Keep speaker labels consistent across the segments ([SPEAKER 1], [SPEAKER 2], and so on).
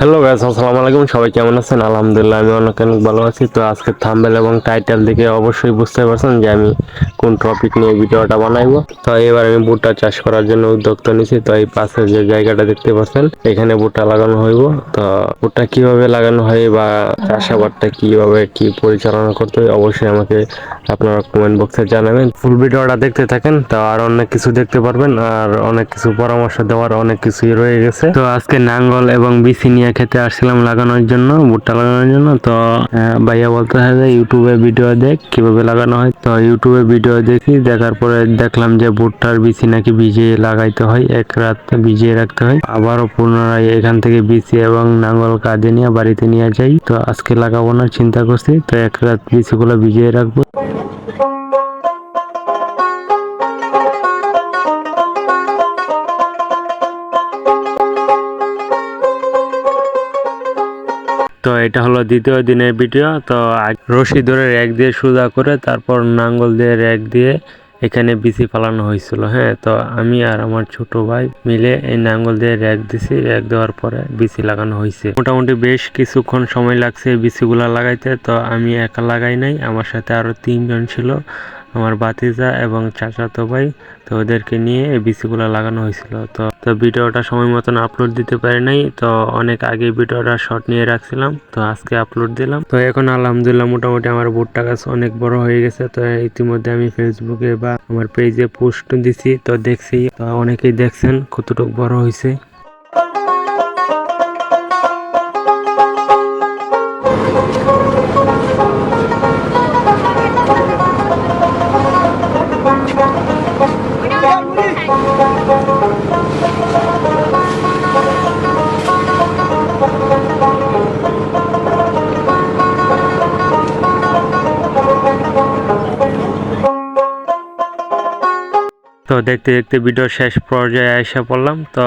[SPEAKER 1] Hello guys আসসালামু আলাইকুম। সবাই কেমন আছেন? আলহামদুলিল্লাহ, আমি অনেক অনেক ভালো আছি। তো আজকে থাম্বেল এবং টাইটেল দেখে অবশ্যই বুঝতে পারছেন যে আমি কোন টপিক নিয়ে ভিডিওটা বানাইবো। তো এবার আমি ভুট্টা চাষ করার জন্য উদ্যোক্তা নিছি। তো এই পাশে যে জায়গাটা দেখতে পাচ্ছেন, এখানে ভুট্টা লাগানো হইব। তো ভুট্টা কীভাবে লাগানো হয় বা চাষাবাদটা কীভাবে কি পরিচালনা করতে হয়, অবশ্যই আমাকে আপনারা কমেন্ট বক্সে জানাবেন। ফুল ভিডিওটা দেখতে থাকেন, তো আর অনেক কিছু দেখতে পারবেন। আর অনেক কিছু পরামর্শ দেওয়ার অনেক কিছুই রয়ে গেছে। তো আজকে নাঙ্গল এবং বিসি নিয়ে খেতে আসছিলাম লাগানোর জন্য ভুট্টা লাগানোর জন্য। তো ভাইয়া বলতে হয় যে ইউটিউবে ভিডিও দেখ, কীভাবে লাগানো হয়। তো ইউটিউবে ভিডিও দেখি, দেখার পরে দেখলাম যে ভুট্টার বিচি নাকি ভিজিয়ে লাগাইতে হয়, এক রাত ভিজিয়ে রাখতে হয়। আবারও পুনরায় এখান থেকে বিচি এবং নাঙ্গল কাঁধে নিয়ে বাড়িতে নিয়ে যাই। তো আজকে লাগাবো না, চিন্তা করছি। তো এক রাত বিচিগুলো ভিজিয়ে রাখব। তো এটা হলো দ্বিতীয় দিনের ভিডিও। তো রশি ধরে র্যাক দিয়ে সোজা করে তারপর নাঙ্গল দিয়ে র্যাক দিয়ে এখানে বিচি ফালানো হয়েছিল হ্যাঁ? তো আমি আর আমার ছোট ভাই মিলে এই নাঙ্গল দিয়ে র্যাক দিছি, র্যাক দেওয়ার পরে বিচি লাগানো হয়েছে। মোটামুটি বেশ কিছুক্ষণ সময় লাগছে বিচিগুলা লাগাইতে, তো আমি একা লাগাই নাই, আমার সাথে আরও তিনজন ছিল। আমার বাতিজা এবং চাচাতো ভাই, তো ওদেরকে নিয়ে এই বিচিগুলো লাগানো হয়েছিল। তো তো ভিডিওটা সময় মতন আপলোড দিতে পারি নাই, তো অনেক আগে ভিডিওটা শর্ট নিয়ে রাখছিলাম, তো আজকে আপলোড দিলাম। তো এখন আলহামদুলিল্লাহ মোটামুটি আমার ভুট্টা গাছ অনেক বড় হয়ে গেছে, তো ইতিমধ্যে আমি ফেসবুকে বা আমার পেজে পোস্ট দিছি, তো দেখছি, তো অনেকেই দেখছেন কতটুকু বড় হয়েছে। Thank you. তো দেখতে দেখতে ভিডিও শেষ পর্যায়ে এসে পড়লাম, তো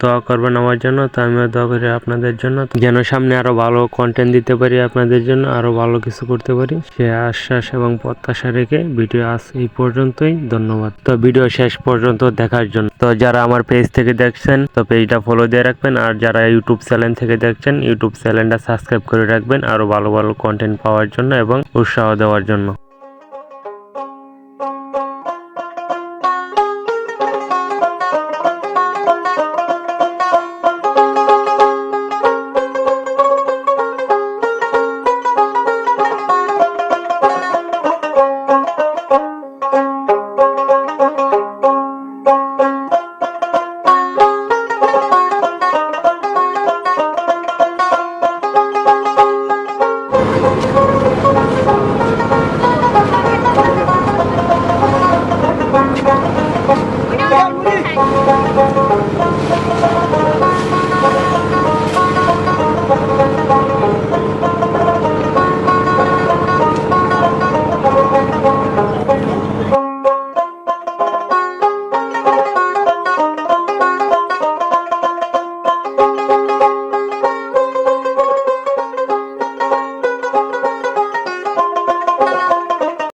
[SPEAKER 1] দোয়া করবেন আমার জন্য, তো আমিও দোয়া করি আপনাদের জন্য, যেন সামনে আরও ভালো কন্টেন্ট দিতে পারি আপনাদের জন্য, আরও ভালো কিছু করতে পারি। সে আশ্বাস এবং প্রত্যাশা রেখে ভিডিও আজ এই পর্যন্তই, ধন্যবাদ। তো ভিডিও শেষ পর্যন্ত দেখার জন্য। তো যারা আমার পেজ থেকে দেখছেন, তো পেজটা ফলো দিয়ে রাখবেন, আর যারা ইউটিউব চ্যানেল থেকে দেখছেন ইউটিউব চ্যানেলটা সাবস্ক্রাইব করে রাখবেন, আরও ভালো ভালো কন্টেন্ট পাওয়ার জন্য এবং উৎসাহ দেওয়ার জন্য। Thank you.